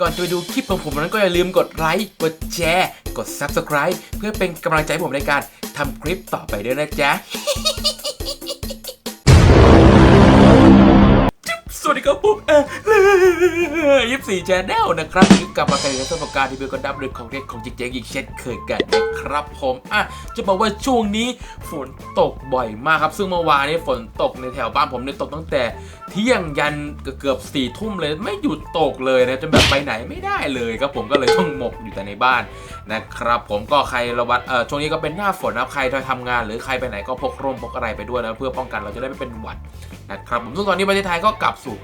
ก่อนจะไปดูคลิปของผมนั้นก็อย่าลืมกดไลค์ กดแชร์ กด Subscribe เพื่อเป็นกำลังใจผมในการทำคลิปต่อไปด้วยนะจ๊ะ สวัสดีครับผมเออยี่สี่แชนแนลนะครับนี่กลับมากันในประสบการณ์ที่เป็นกระดับเรื่องของเด็กของจริงๆอีกเช่นเคยกันนะครับผมอะจะบอกว่าช่วงนี้ฝนตกบ่อยมากครับ ซึ่งเมื่อวานนี้ฝนตกในแถวบ้านผมเนี่ยตกตั้งแต่เที่ยงยันเกือบสี่ทุ่มเลยไม่หยุดตกเลยนะจนแบบไปไหนไม่ได้เลยครับผมก็เลยต้องหมกอยู่แต่ในบ้านนะครับผมก็ใครระวัดเออช่วงนี้ก็เป็นหน้าฝนนะใครที่ทำงานหรือใครไปไหนก็พกร่มพกอะไรไปด้วยนะเพื่อป้องกันเราจะได้ไม่เป็นหวัดนะครับผมซึ่งตอนนี้ประเทศไทยก็กลับสู่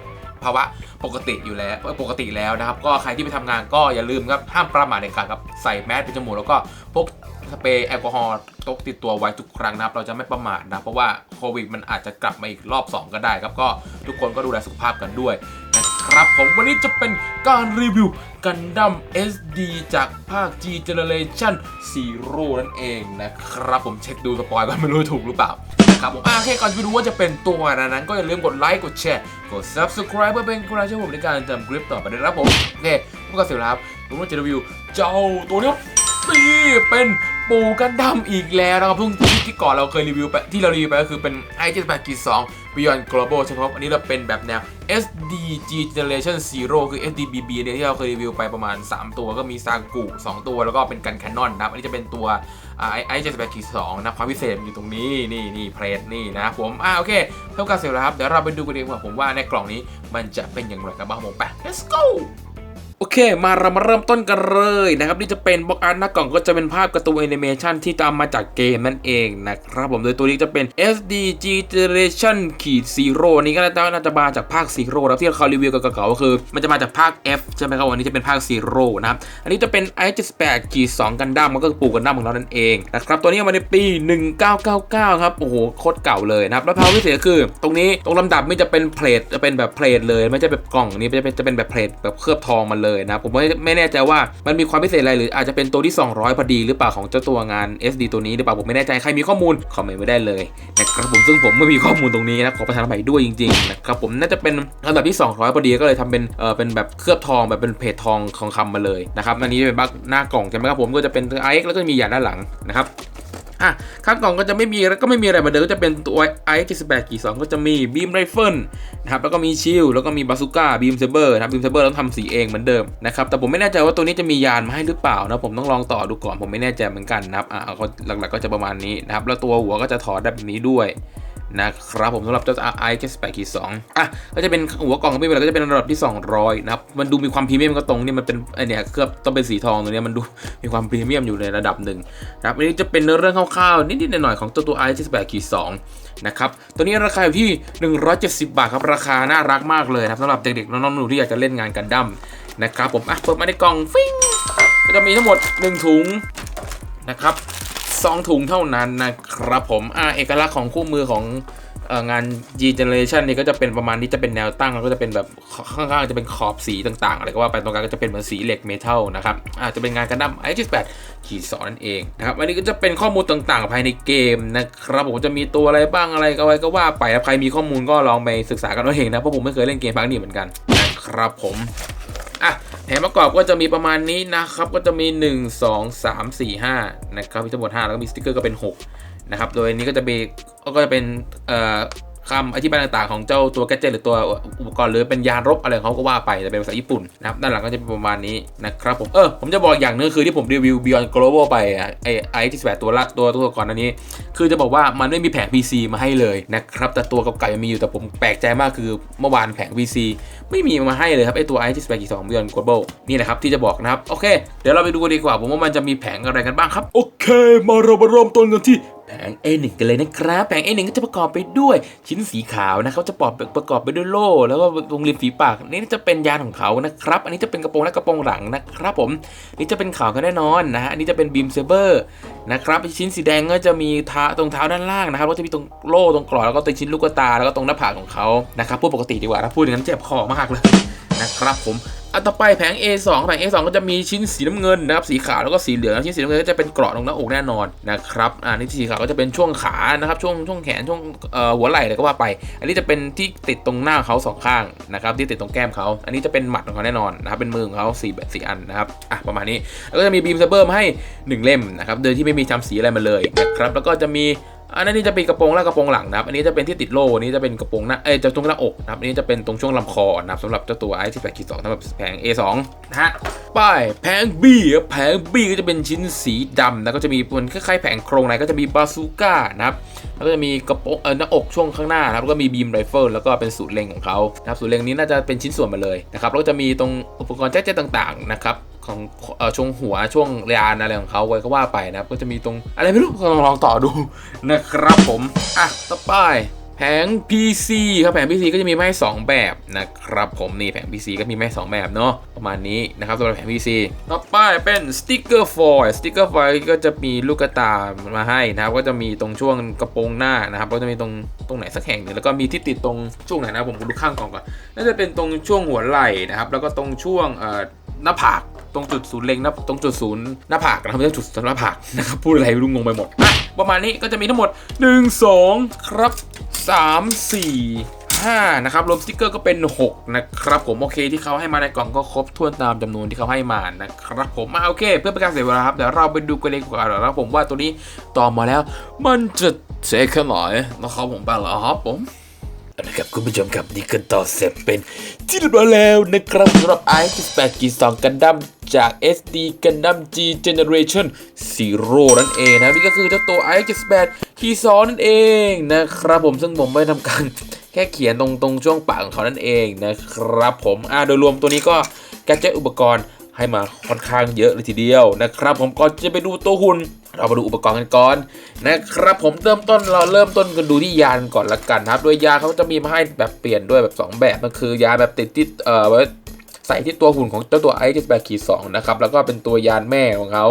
ภาวะปกติอยู่แล้วปกติแล้วนะครับ ก็ใครที่ไปทำงานก็อย่าลืมครับห้ามประมาทในการครับใส่แมสปิดจมูกแล้วก็พกสเปรย์แอลกอฮอล์ตกติดตัวไว้ทุกครั้งนะครับ เราจะไม่ประมาทนะเพราะว่าโควิดมันอาจจะกลับมาอีกรอบ 2 ก็ได้ครับ ก็ทุกคนก็ดูแลสุขภาพกันด้วยนะครับผมวันนี้จะเป็นการรีวิวกันดั้ม SD จากภาค G Generation Zero นั่นเองนะครับ ผมเช็คดูสปอยล์ก็ไม่รู้ถูกหรือเปล่า ครับผมอะโอเคก่อนจะไปดูว่าจะเป็นตัวอะไรนั้นก็อย่าลืมกดไลค์กดแชร์กด subscribe เพื่อเป็นกำลังใจให้ผมในการทำคลิปต่อไปด้วยนะครับผมโอเคพวกเราเสร็จแล้วครับผมว่าจะรีวิวเจ้าตัวนี้นี่เป็นปูกันดั้มอีกแล้วนะครับเพิ่งที่ที่ก่อนเราเคยรีวิวไปที่เรารีวิวไปก็คือเป็น i 7 8 2 Beyond Global ใช่ไหมครับ อันนี้เราเป็นแบบแนว SDG Generation Zero คือ SDBB เนี่ยที่เราเคยรีวิวไปประมาณ 3 ตัวก็มีซากุ2 ตัวแล้วก็เป็นกันแคนนอนนะครับ อันนี้จะเป็นตัวไอเจสิบแปดขีดสองนะความพิเศษอยู่ตรงนี้นี่นี่เพลทนี่นะผมอ่าโอเคเท่ากับเสร็จแล้วครับ เดี๋ยวเราไปดูกันดีกว่าผมว่าในกล่องนี้มันจะเป็นอย่างไรกันบ้างผมไป let's go โอเค มาเรามาเริ่มต้นกันเลยนะครับนี่จะเป็นบล็อกอาร์ตหน้ากล่องก็จะเป็นภาพการ์ตูนแอนิเมชันที่ตามมาจากเกมนั่นเองนะครับผมโดยตัวนี้จะเป็น SDG Generation ขีด Zero นี่ก็น่าจะมาจากภาค Zero แล้วที่เขารีวิวกันเก่าๆก็คือ มันจะมาจากภาค F ใช่ไหมครับวันนี้จะเป็นภาค Zero นะครับอันนี้จะเป็น i78 ขีด2กันดั้มมันก็คือปูกันดั้มของเรานั่นเองนะครับตัวนี้มาในปี 1999 ครับโอ้โหโคตรเก่าเลยนะครับแล้วภาพพิเศษก็คือ ตรงนี้ตรงลำดับไม่จะเป็นเพลทจะเป็นแบบเพลทเลยไม่ใช่แบบกล่องนี้จะเป็นจะเป็นแบบเพลทแบบเคลือบทองมาเลยนะผมไม่ไม่แน่ใจว่ามันมีความพิเศษอะไรหรืออาจจะเป็นตัวที่ 200 พอดีหรือเปล่าของเจ้าตัวงาน SD ตัวนี้หรือเปล่าผมไม่แน่ใจใครมีข้อมูลคอมเมนต์ไว้ได้เลยนะครับผมซึ่งผมไม่มีข้อมูลตรงนี้นะขอประทานอภัยด้วยจริงๆนะครับผมน่าจะเป็นลำดับที่ 200 พอดีก็เลยทำเป็นเออเป็นแบบเคลือบทองแบบเป็นเพจทองทองคำมาเลยนะครับอันนี้เป็นบั๊กหน้ากล่องใช่ไหมครับผมก็จะเป็น IX แล้วก็มีหยาดด้านหลังนะครับ อะข้างกล่องก็จะไม่มีแล้วก็ไม่มีอะไรเหมาเดิมก็จะเป็นตัว i 7 8กี่2ก็จะมีบีมไรเฟิลนะครับแล้วก็มีชิลแล้วก็มีบาซูก้าบีมเซเบอร์นะครับบีมเซเบอร์ต้องทำสีเองเหมือนเดิมนะครับแต่ผมไม่แน่ใจว่าตัวนี้จะมียานมาให้หรือเปล่านะผมต้องลองต่อดูก่อนผมไม่แน่ใจเหมือนกันนะครับอะเขาหลักๆก็จะประมาณนี้นะครับแล้วตัวหัวก็จะถอดได้แบบนี้ด้วย นะครับผมสำหรับเจ้า i 7 8กี่2อะก็จะเป็นหัวกล่องของพี่เวลาก็จะเป็นระดับที่ 200 นะครับ มันดูมีความพรีเมียมก็ตรงนี่มันเป็นไอเนี่ยเคลือบต้องเป็นสีทองตรงนี้มันดูมีความพรีเมียมอยู่ในระดับหนึ่งนะครับอันนี้จะเป็นเรื่องคร่าวๆนิดๆหน่อยๆของตัวตัว i 7 8กี่2นะครับตัวนี้ราคาอยู่ที่ 170 บาทครับราคาน่ารักมากเลยนะครับสำหรับเด็กๆน้องๆหนูที่อยากจะเล่นงานกันดั้มนะครับผมอะเปิดมาในกล่องฟิ้งก็จะมีทั้งหมด 1 ถุงนะครับ สองถุงเท่านั้นนะครับผมอ่าเอกลักษณ์ของคู่มือของงาน G Generation นี่ก็จะเป็นประมาณนี้จะเป็นแนวตั้งแล้วก็จะเป็นแบบข้างๆจะเป็นขอบสีต่างๆอะไรก็ว่าไปตรงกลางก็จะเป็นเหมือนสีเหล็กเมทัลนะครับอาจจะเป็นงานกันดั้ม i78 ขีดสองนั่นเองนะครับอันนี้ก็จะเป็นข้อมูลต่างๆ ภายในเกมนะครับผมจะมีตัวอะไรบ้างอะไรก็ไว้ก็ว่าไปใครมีข้อมูลก็ลองไปศึกษากันเอาเองนะเพราะผมไม่เคยเล่นเกมพักนี้เหมือนกันนะครับผม แผนประกอบก็จะมีประมาณนี้นะครับ ก็จะมี 1 2 3 4 5 นะครับ มีทั้งหมด5แล้วก็มีสติกเกอร์ก็เป็น 6 นะครับ โดยนี้ก็จะมีก็จะเป็นเอ่อ คำอธิบายต่างๆของเจ้าตัวแกจเจตหรือตัวอุปกรณ์หรือเป็นยานรบอะไรของเขาก็ว่าไปแต่เป็นภาษาญี่ปุ่นนะครับด้านหลังก็จะเป็นประมาณนี้นะครับผมเออผมจะบอกอย่างนึงคือที่ผมรีวิว Beyond Global ไปอะไอไอที่แปดตัวละตัวตัวก่อนอันนี้ คือจะบอกว่ามันไม่มีแผง PC มาให้เลยนะครับแต่ตัวเก่าๆยังมีอยู่แต่ผมแปลกใจมากคือเมื่อวานแผง PC ไม่มีมาให้เลยครับไอตัว i ที่แปดกี่สอง Beyond Global นี่แหละครับที่จะบอกนะครับโอเค เดี๋ยวเราไปดูกันดีกว่า ผมว่ามันจะมีแผงอะไรกันบ้างครับโอเค มาเรามาเริ่มต้นกันที่ แผง A1 กันเลยนะครับ แผง A1 ก็จะประกอบไปด้วยชิ้นสีขาวนะครับจะประกอบประกอบไปด้วยโล่ แล้วก็วงริมฝีปากนี่จะเป็นยานของเขานะครับ อันนี้จะเป็นกระโปรงและกระโปรงหลังนะครับผมนี่จะเป็นขาวกันแน่นอนนะฮะอันนี้จะเป็นบีมเซเบอร์นะครับชิ้นสีแดงก็จะมีเท้าตรงเท้าด้านล่างนะครับก็จะมีตรงโล่ตรงกรอแล้วก็ตรงชิ้นลูกตาแล้วก็ตรงหน้าผากของเขานะครับพูดปกติดีกว่าถ้าพูดอย่างนั้นเจ็บคอมากเลย นะครับผมอันต่อไปแผง A2 แผง A2 ก็จะมีชิ้นสีน้ำเงินนะครับสีขาวแล้วก็สีเหลืองชิ้นสีน้ำเงินก็จะเป็นเกราะตรงหน้าอกแน่นอนนะครับอ่านี่สีขาวก็จะเป็นช่วงขานะครับช่วงช่วงแขนช่วงหัวไหล่เลยก็ว่าไป อันนี้จะเป็นที่ติดตรงหน้าเขาสองข้างนะครับที่ติดตรงแก้มเขาอันนี้จะเป็นหมัดของเขาแน่นอนนะครับเป็นมือของเขาสี่แบบสี่อันนะครับอะประมาณนี้แล้วก็จะมีบีมเซเบอร์มาให้หนึ่งเล่มนะครับโดยที่ไม่มีจำสีอะไรมาเลยนะครับแล้วก็จะมี อันนั้จะเป็นกระโปรงและกระโปรงหลังนะครับอันนี้จะเป็นที่ติดโล่อันนี้จะเป็นกระโปรงหน้าเอ้ยจะตรงหน้าอกนะครับอันนี้จะเป็นตรงช่วงลำคอนะครับสำหรับเจ้าตัวไอที่แปดขีดสำหรับแผง A2 นะฮะป้ายแผง B แผง B ก็จะเป็นชิ้นสีดำนะก็จะมีบนคล้ายๆแผงโครงในก็จะมีบาซูก้านะครับแล้วก็จะมีกระโปรงเออหน้าอกช่วงข้างหน้านะครับแล้วก็มีบีมไรเฟิลแล้วก็เป็นสูตรเล็งของเขานะครับสูตรเล็งนี้น่าจะเป็นชิ้นส่วนมาเลยนะครับแล้วก็จะมีตรงอุปกรณ์แจ๊กๆต่างๆนะครับ ของอช่วงหัวช่วงเลียนอะไรของเขาไว้ก็ว่าไปนะครับ ก็จะมีตรงอะไรไม่รู้ลองลองต่อดูนะครับผม อะต่อไปแผง PC ครับแผง PC ก็จะมีไม้2แบบนะครับผมนี่แผง PC ก็มีไม้2แบบเนาะประมาณนี้นะครับสำหรับแผง PC ต่อไปเป็นสติกเกอร์ฟอยล์สติกเกอร์ฟอยล์ก็จะมีลูกตามาให้นะครับ ก็จะมีตรงช่วงกระโปรงหน้านะครับก็จะมีตรงตรงไหนสักแห่งหนึ่งแล้วก็มีที่ติดตรงช่วงไหนนะผมดูข้างกล่องก่อนน่าจะเป็นตรงช่วงหัวไหล่นะครับแล้วก็ตรงช่วงเอ่อหน้าผาก ตรงจุดศูนย์เล็งนะตรงจุดศูนย์หน้าผากนะครับไม่ใช่จุดศูนย์หน้าผากนะครับพูดอะไรไม่รู้งงไปหมดประมาณนี้ก็จะมีทั้งหมด 1 2 ครับ 3 4 5นะครับรวมสติกเกอร์ก็เป็น 6 นะครับ ผมโอเคที่เขาให้มาในกล่องก็ครบถ้วนตามจำนวนที่เขาให้มานะครับผมมาโอเค เพื่อเป็นการเสียเวลาครับเดี๋ยวเราไปดูกันเลยดีกว่านะครับผมว่าตัวนี้ต่อมาแล้ว มันจะเซ็กแค่ไหนนะครับผมไปแล้วครับผมนะครับคุณผู้ชมครับนี่ก็ต่อเสร็จเป็นที่เรียบร้อยแล้วนะครับสำหรับ i 8 g 2กันดั้ม จาก SD กันดั้ม G Generation Zero นั่นเองนะนี่ก็คือเจ้าตัว i 8 g 2นั่นเองนะครับผมซึ่งผมไม่ทำการแค่เขียนตรงตรงช่วงปากของเขานั่นเองนะครับผมอ่าโดยรวมตัวนี้ก็แกดเจอุปกรณ์ให้มาค่อนข้างเยอะเลยทีเดียวนะครับ ผมก่อนจะไปดูตัวหุ่นเรามาดูอุปกรณ์กันก่อนนะครับผมเริ่มต้นเราเริ่มต้นกันดูที่ยานก่อนละกันนะครับโดยยาเขาจะมีมาให้แบบเปลี่ยนด้วยแบบ 2 แบบก็คือยาแบบติดที่เอ่อ ใส่ที่ตัวหุ่นของเจ้าตัวไอซ์แบคีสองนะครับแล้วก็เป็นตัวยานแม่ของเขา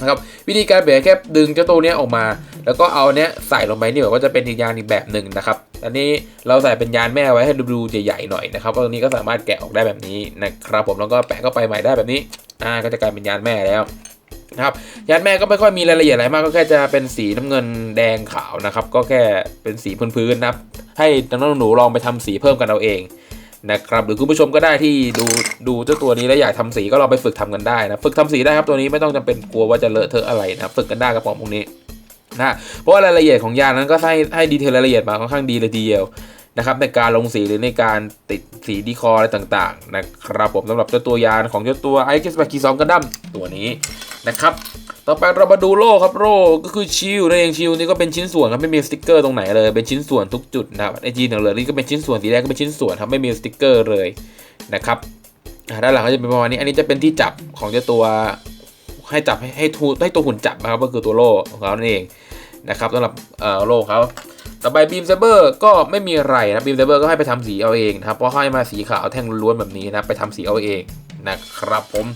นะครับวิธีการเปลี่ยนแค่ดึงเจ้าตัวเนี้ยออกมา แล้วก็เอาเนี้ยใส่ลงไปนี่แบบว่าจะเป็นอีกยานอีกแบบหนึ่งนะครับอันนี้เราใส่เป็นยานแม่ไว้ให้ดูใหญ่ๆหน่อยนะครับตรงนี้ก็สามารถแกะออกได้แบบนี้นะครับผมแล้วก็แปะเข้าไปใหม่ได้แบบนี้อ่าก็จะกลายเป็นยานแม่แล้วนะครับยานแม่ก็ไม่ค่อยมีรายละเอียดอะไรมากก็แค่จะเป็นสีน้ำเงินแดงขาวนะครับก็แค่เป็นสีพื้นๆนะครับให้น้องๆหนูลองไปทำสีเพิ่มกันเอาเอง นะครับหรือคุณผู้ชมก็ได้ที่ดูดูเจ้าตัวนี้แล้วอยากทำสีก็ลองไปฝึกทำกันได้นะฝึกทำสีได้ครับตัวนี้ไม่ต้องจำเป็นกลัวว่าจะเลอะเทอะอะไรนะฝึกกันได้กับของพวกนี้นะเพราะว่ารายละเอียดของยานนั้นก็ให้ให้ดีเทลรายละเอียดมาค่อนข้างดีเลยทีเดียวนะครับในการลงสีหรือในการติดสีดีคออะไรต่างๆนะครับผมสำหรับเจ้าตัวยานของเจ้าตัวไอเกสบากีสองกันดั้มตัวนี้นะครับ ต่อไปเรามาดูโล่ครับโล่ก็คือชิลนั่นเองชิลนี่ก็เป็นชิ้นส่วนครับไม่มีสติกเกอร์ตรงไหนเลยเป็นชิ้นส่วนทุกจุดนะครับไอจีเหลืองๆนี่ก็เป็นชิ้นส่วนสีแดงก็เป็นชิ้นส่วนครับไม่มีสติกเกอร์เลยนะครับด้านหลังก็จะเป็นประมาณนี้อันนี้จะเป็นที่จับของเจ้าตัวให้จับให้ให้ทูให้ตัวหุ่นจับนะครับก็คือตัวโล่ของเขานั่นเองนะครับสำหรับเอ่อโล่เขาต่อไปบีมเซเบอร์ก็ไม่มีอะไรนะบีมเซเบอร์ก็ให้ไปทำสีเอาเองนะครับเพราะให้มาสีขาวแท่งล้วนแบบนี้นะไปทำสีเอาเองนะครับผม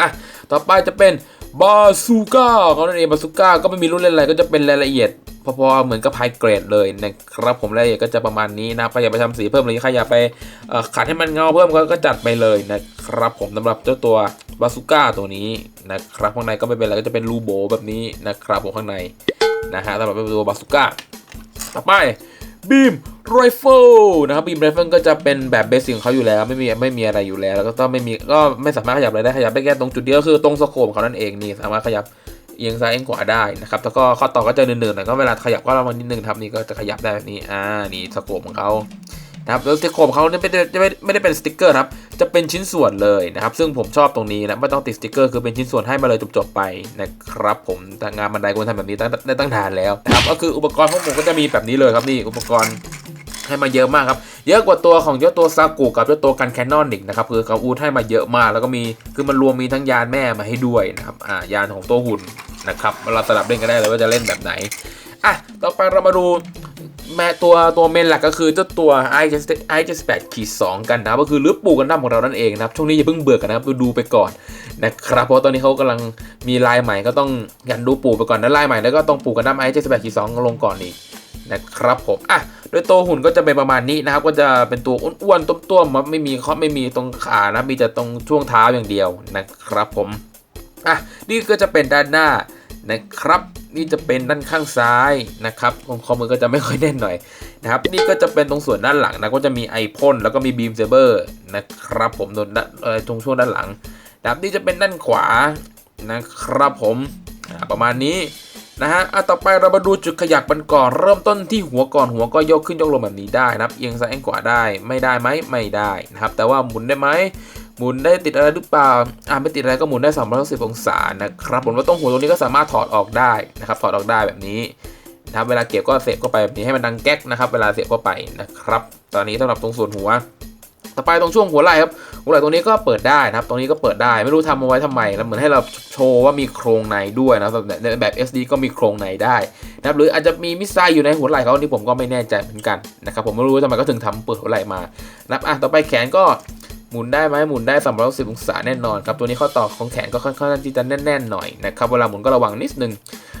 อะต่อไปจะเป็น บาซูก้าเขานั่นเองบาซูก้าก็ไม่มีรุ่นเล่นอะไรก็จะเป็นรายละเอียดพอๆเหมือนกับไฮเกรดเลยนะครับผมรายละเอียดก็จะประมาณนี้นะใครอยากไปทำสีเพิ่มหรือใครอยากไปขัดให้มันเงาเพิ่มก็ก็จัดไปเลยนะครับผมสำหรับเจ้าตัวบาซูก้าตัวนี้นะครับข้างในก็ไม่เป็นอะไรก็จะเป็นรูโบแบบนี้นะครับผมข้างในนะฮะสำหรับตัวบาซูก้าต่อไปบีม ไรเฟิลนะครับบีมไรเฟิลก็จะเป็นแบบเบสิกของเขาอยู่แล้ว ไม่มีไม่มีอะไรอยู่แล้ว แล้วก็ต้องไม่มีก็ไม่สามารถขยับอะไรได้ขยับได้แค่ตรงจุดเดียวคือตรงสโคปเขานั่นเองนี่สามารถขยับเอียงซ้ายเอียงขวาได้นะครับแล้วก็ข้อต่อก็จะเนินๆหน่อยก็เวลาขยับก็ระวังนิดนึงครับนี่ก็จะขยับได้แบบนี้อ่านี่สโคปของเขานะครับแล้วสโคปเขาเนี่ยไม่ได้ไม่ไม่ได้เป็นสติกเกอร์ครับ จะเป็นชิ้นส่วนเลยนะครับ ซึ่งผมชอบตรงนี้นะ ไม่ต้องติดสติกเกอร์คือเป็นชิ้นส่วนให้มาเลยจบๆไปนะครับ ผมงานบันไดควรทำแบบนี้ตั้งได้ตั้งนานแล้วนะครับ ก็คืออุปกรณ์ของผมก็จะมีแบบนี้เลยครับนี่อุปกรณ์ ให้มาเยอะมากครับ เยอะกว่าตัวของเจ้าตัวซากุกับเจ้าตัวกันแคนนอนอีกนะครับคือเขาอูดให้มาเยอะมาก แล้วก็มีคือมันรวมมีทั้งยานแม่มาให้ด้วยนะครับอ่ายานของตัวหุ่นนะครับเราสลับเล่นกันได้เลยว่าจะเล่นแบบไหนอะต่อไปเรามาดูแม่ตัวตัวเมนหลักก็คือเจ้าตัว i ไอเจสแปดขีดสองกันนะก็คือลือปูกันดั้มของเรานั่นเองนะครับช่วงนี้อย่าเพิ่งเบื่อกันนะครับดูดูไปก่อนนะครับเพราะตอนนี้เขากำลังมีลายใหม่ก็ต้องยันดูปูไปก่อนนะลายใหม่แล้วก็ต้องปูกันดั้มไอเจสแปดขีดสองลงก่อนอีกนะครับผมอะ โดยตัวหุ่นก็จะเป็นประมาณนี้นะครับ ก็จะเป็นตัวอ้วนๆต้มๆไม่มีเข้อไม่มีตรงขานะมีแต่ตรงช่วงเท้าอย่างเดียวนะครับผมอะนี่ก็จะเป็นด้านหน้านะครับ นี่จะเป็นด้านข้างซ้ายนะครับของคอมมือก็จะไม่ค่อยแน่นหน่อยนะครับ นี่ก็จะเป็นตรงส่วนด้านหลังนะก็จะมีไอพ่นแล้วก็มีบีมเซเบอร์นะครับ ผมโดนด้านตรงช่วงด้านหลังนะครับนี่จะเป็นด้านขวานะครับผมประมาณนี้ นะฮะอะต่อไปเรามาดูจุดขยับมันก่อนเริ่มต้นที่หัวก่อนหัวก็ยกขึ้นยกลงแบบนี้ได้นะครับเอียงซ้ายเอียงขวาได้ไม่ได้ไหมไม่ได้นะครับ แต่ว่าหมุนได้ไหมหมุนได้ติดอะไรหรือเปล่าอ่าไม่ติดอะไรก็หมุนได้360องศานะครับผมว่าตรงหัวตรงนี้ก็สามารถถอดออกได้นะครับ ถอดออกได้แบบนี้นะครับเวลาเก็บก็เสียบเข้าไปแบบนี้ให้มันดังแก๊กนะครับ เวลาเสียบเข้าไปนะครับ ตอนนี้สำหรับตรงส่วนหัว ต่อไปตรงช่วงหัวไหล่ครับหัวไหล่ตรงนี้ก็เปิดได้นะครับ ตรงนี้ก็เปิดได้ไม่รู้ทำเอาไว้ทำไมนะเหมือนให้เราโชว์ว่ามีโครงในด้วยนะครับแบบ SD ก็มีโครงในได้นะครับหรืออาจจะมีมิสไซล์อยู่ในหัวไหล่เขาอันนี้ผมก็ไม่แน่ใจเหมือนกันนะครับผมไม่รู้ทำไมก็ถึงทำเปิดหัวไหล่มานะครับอะต่อไปแขนก็ หมุนได้ไหมหมุนได้360องศาแน่นอนครับตัวนี้ข้อต่อของแขนก็ค่อนข้างที่จะแน่นๆหน่อยนะครับเวลาหมุนก็ระวังนิดนึง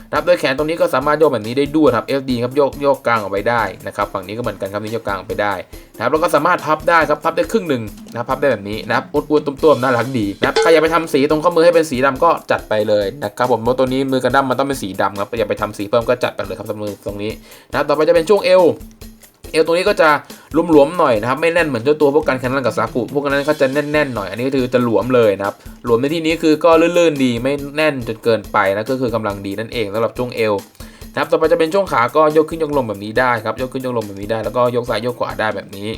นะครับโดยแขนตรงนี้ก็สามารถโยกแบบนี้ได้ด้วยครับ FD ครับโยกโยกกลางออกไปได้นะครับฝั่งนี้ก็เหมือนกันครับนี่โยกกลางออกไปได้นะครับแล้วก็สามารถพับได้ครับพับได้ครึ่งหนึ่งนะพับได้แบบนี้นะครับอ้วนๆตุ้มๆน่ารักดีนะครับใครอยากไปทำสีตรงข้อมือให้เป็นสีดำก็จัดไปเลยนะครับผมเพราะตัวนี้มือกันดั้มมันต้องเป็นสีดำครับอยากไปทำสีเพิ่มก็จัดไปเลยครับตรงมือตรงนี้นะต่อไปจะเป็นช่วงเอว เอวตรงนี้ก็จะหลวมๆหน่อยนะครับไม่แน่นเหมือนเจ้าตัวพวกกันแคนนันกับซากุพวกนั้นเขาจะแน่นๆหน่อยอันนี้ก็คือจะหลวมเลยนะครับหลวมในที่นี้คือก็ลื่นๆดีไม่แน่นจนเกินไปนะก็คือกำลังดีนั่นเองสำหรับช่วงเอวนะครับต่อไปจะเป็นช่วงขาก็ยกขึ้นยกลงแบบนี้ได้ครับยกขึ้นยกลงแบบนี้ได้แล้วก็ยกซ้ายยกขวาได้แบบนี้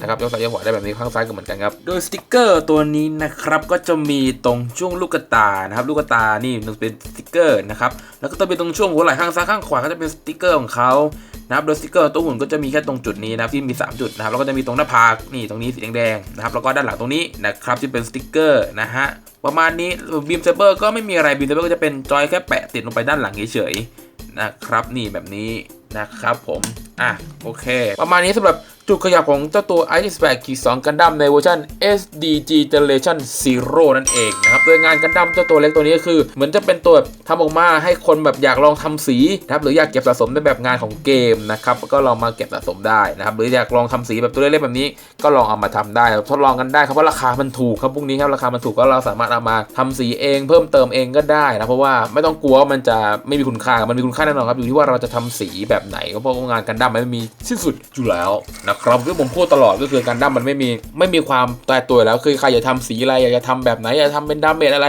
นะครับยกซ้ายยกขวาได้แบบนี้ข้างซ้ายก็เหมือนกันครับโดยสติกเกอร์ตัวนี้นะครับก็จะมีตรงช่วงลูกตานะครับลูกตานี่มันเป็นสติกเกอร์นะครับแล้วก็จะเป็นตรงช่วงหัวไหล่ข้างซ้ายข้างขวาก็จะเป็นสติกเกอร์ของเขานะครับโดยสติกเกอร์ตัวหุ่นก็จะมีแค่ตรงจุดนี้นะครับที่มี 3 จุดนะครับแล้วก็จะมีตรงหน้าผากนี่ตรงนี้สีแดงๆนะครับแล้วก็ด้านหลังตรงนี้นะครับที่เป็นสติกเกอร์นะฮะประมาณนี้บีมเซเบอร์ก็ไม่มีอะไรบีมเซเบอร์ก็จะเป็นจอยแค่แปะติดลงไปด้านหลังเฉยๆนะครับนี่แบบนี้ นะครับผมอะโอเค ประมาณนี้สำหรับจุดขยับของเจ้าตัว i 2 8 2กันดั้มในเวอร์ชัน SDG Generation Zero นั่นเองนะครับ โดยงานกันดั้มเจ้าตัวเล็กตัวนี้ก็คือ เหมือนจะเป็นตัวทำออกมาให้คนแบบอยากลองทำสีนะครับหรืออยากเก็บสะสมในแบบงานของเกมนะครับ ก็ลองมาเก็บสะสมได้นะครับ หรืออยากลองทำสีแบบตัวเล็กๆแบบนี้ ก็ลองเอามาทำได้ ทดลองกันได้ครับเพราะราคามันถูกครับพวกนี้ครับราคามันถูกก็เราสามารถเอามาทำสีเองเพิ่มเติมเองก็ได้นะเพราะว่าไม่ต้องกลัวว่ามันจะไม่มีคุณค่ามันมีคุณค่าแน่นอนครับอยู่ที่ว่าเราจะทำสีแบบไหนก็เพราะงานกันดั้มมันมีสิ้นสุดอยู่แล้วนะครับที่ผมพูดตลอดก็คือกันดั้มมันไม่มีไม่มีความตายตัวแล้วคือใครอยากทำสีอะไรอยากจะทำแบบไหนอยากทำเป็นดาเมจอะไร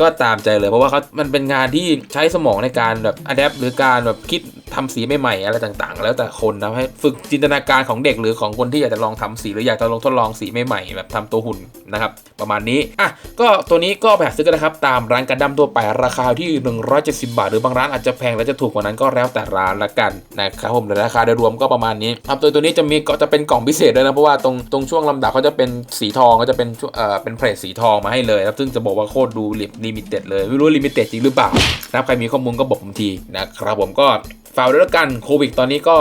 ก็ตามใจเลย เพราะว่าเขามันเป็นงานที่ใช้สมองในการแบบอัดแอปหรือการแบบคิดทำสีใหม่ๆอะไรต่างๆ แล้วแต่คนนะให้ฝึกจินตนาการของเด็กหรือของคนที่อยากจะลองทำสีหรืออยากจะลองทดลองสีใหม่ๆแบบทำตัวหุ่นนะครับประมาณนี้อะก็ตัวนี้ก็ไปหาซื้อกันนะครับตามร้านกันดั้มตัวไปราคาที่ 170 บาท หรือบางร้านอาจจะแพงและจะถูกกว่านั้นก็แล้วแต่ร้านละกันนะครับผมแต่ราคาโดยรวมก็ประมาณนี้ครับตัวตัวนี้จะมีก็จะเป็นกล่องพิเศษด้วยนะเพราะว่าตรงตรงช่วงลำดับเขาจะเป็นสีทองก็จะเป็นเอ่อเป็นเพลทสีทองมาให้เลยครับซึ่งจะบอกว่าโคตรดูลิมิเต็ดเลยไม่รู้ลิมิเต็ดจริงหรือเปล่านะครับใครมีข้อมูลก็บอกผมทีนะครับผมก็ฝากด้วยแล้วกันโควิดตอนนี้ก็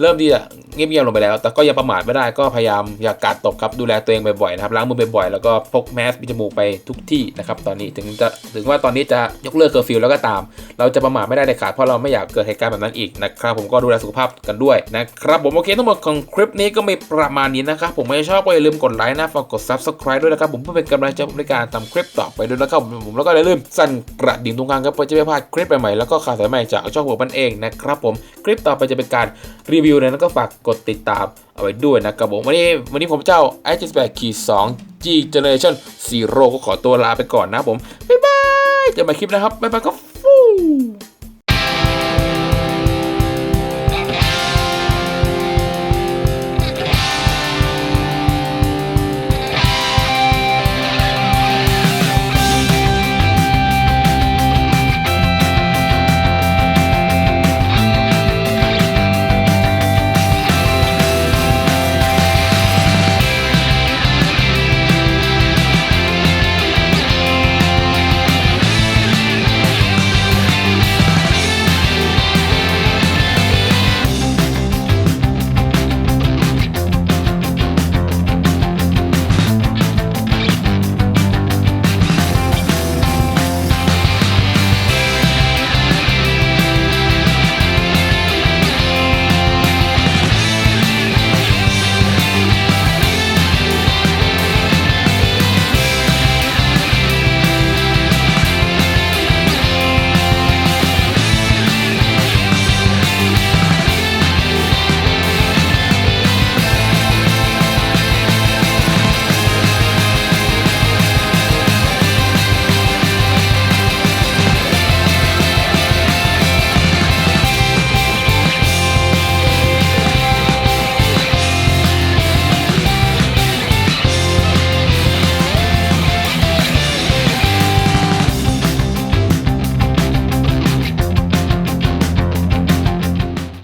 เริ่มที่จะเงียบๆลงไปแล้ว แต่ก็ยังประมาทไม่ได้ก็พยายามอย่ากกาดตกครับดูแลตัวเองบ่อยๆนะครับล้างมือบ่อยๆแล้วก็พกแมสปิดจมูกไปทุกที่นะครับตอนนี้ถึงจะถึงว่าตอนนี้จะยกเลิกเคอร์ฟิวแล้วก็ตาม เราจะประมาทไม่ได้เด็ดขาดเพราะเราไม่อยากเกิดเหตุการณ์แบบนั้นอีกนะครับผมก็ดูแลสุขภาพกันด้วยนะครับผมโอเคทั้งหมดของคลิปนี้ก็มีประมาณนี้นะครับผมไม่ชอบก็อย่าลืมกดไลค์นะฝากกด subscribe ด้วยนะครับผมเพื่อเป็นกำลังใจในการทำคลิปต่อไปด้วยนะครับผมแล้วก็อย่าลืมสั่นกระดิ่งตรงกลางครับเพื่อจะไม่พลาดคลิปใหม่ๆแล้วก็ข่าวสารใหม่จากช่องหัวมันเองนะครับผมคลิปต่อไปจะเป็นการรีวิวนะแล้วก็ฝากกดติดตามเอาไว้ด้วยนะครับผมวันนี้วันนี้ผมเจ้า i 7 8 2 G Generation Zero ก็ขอตัวลาไปก่อนนะครับผม บ๊ายบายเจอกันใหม่คลิปนะครับ บ๊ายบายก็ฟู